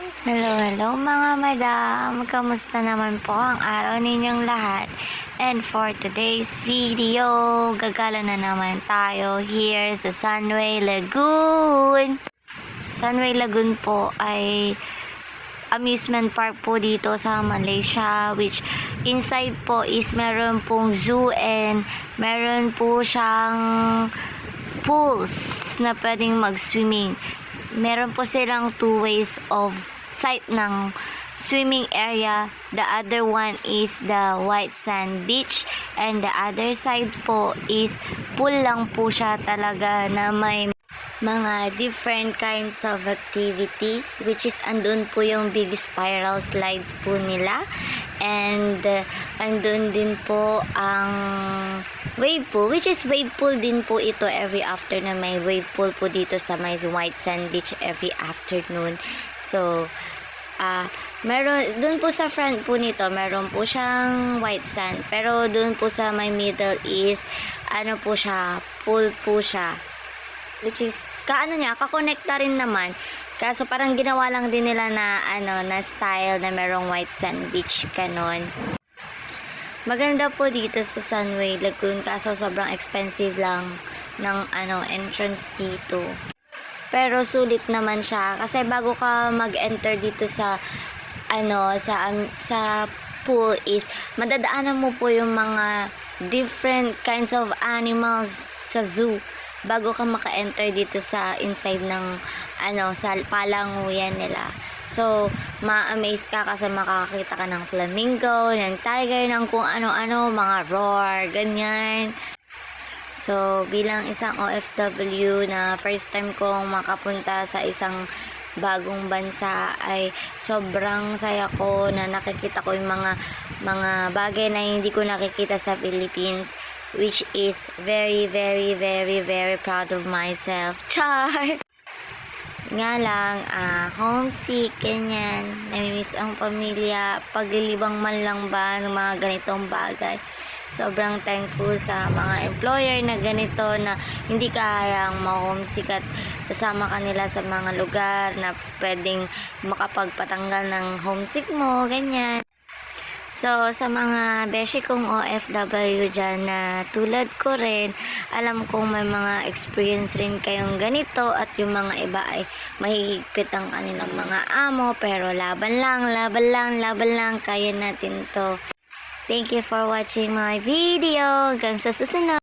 Hello mga madam, kamusta naman po ang araw ninyong lahat? And for today's video, gagala na naman tayo here sa Sunway Lagoon. Sunway Lagoon po ay amusement park po dito sa Malaysia which inside po is meron pong zoo and meron po siyang pools na pwedeng mag-swimming. Meron po silang two ways of sight ng swimming area. The other one is the white sand beach and the other side po is pool lang po siya talaga na may mga different kinds of activities which is andun po yung big spiral slides po nila and uh, andun din po ang wave pool which is wave pool din po ito every afternoon. May wave pool po dito sa may white sand beach every afternoon. So ah meron doon po sa front po nito meron po siyang white sand. Pero doon po sa may middle is ano po siya pool po siya which is kaano niya kakonekta rin naman kaso parang ginawa lang din nila na ano na style na merong white sand beach kanon maganda po dito sa Sunway Lagoon kaso sobrang expensive lang ng ano entrance dito. Pero sulit naman siya kasi bago ka mag-enter dito sa ano sa um, sa pool is madadaanan mo po yung mga different kinds of animals sa zoo bago ka maka-enter dito sa inside ng ano sa palanguyan nila. So, ma-amaze ka kasi makakakita ka ng flamingo, ng tiger, ng kung ano-ano, mga roar, ganyan. So, bilang isang OFW na first time kong makapunta sa isang bagong bansa ay sobrang saya ko na nakikita ko yung mga mga bagay na hindi ko nakikita sa Philippines which is very very very very proud of myself. Char! Nga lang, ah, homesick, ganyan. Namimiss ang pamilya. Paglilibang man lang ba ng mga ganitong bagay. Sobrang thankful sa mga employer na ganito na hindi kayang ma-homesick at kasama kanila sa mga lugar na pwedeng makapagpatanggal ng homesick mo, ganyan. So, sa mga beshi kong OFW dyan na tulad ko rin, alam kong may mga experience rin kayong ganito at yung mga iba ay mahigpit ang kanilang mga amo pero laban lang, laban lang, laban lang, kaya natin to. Thank you for watching my video. Hanggang sa susunod.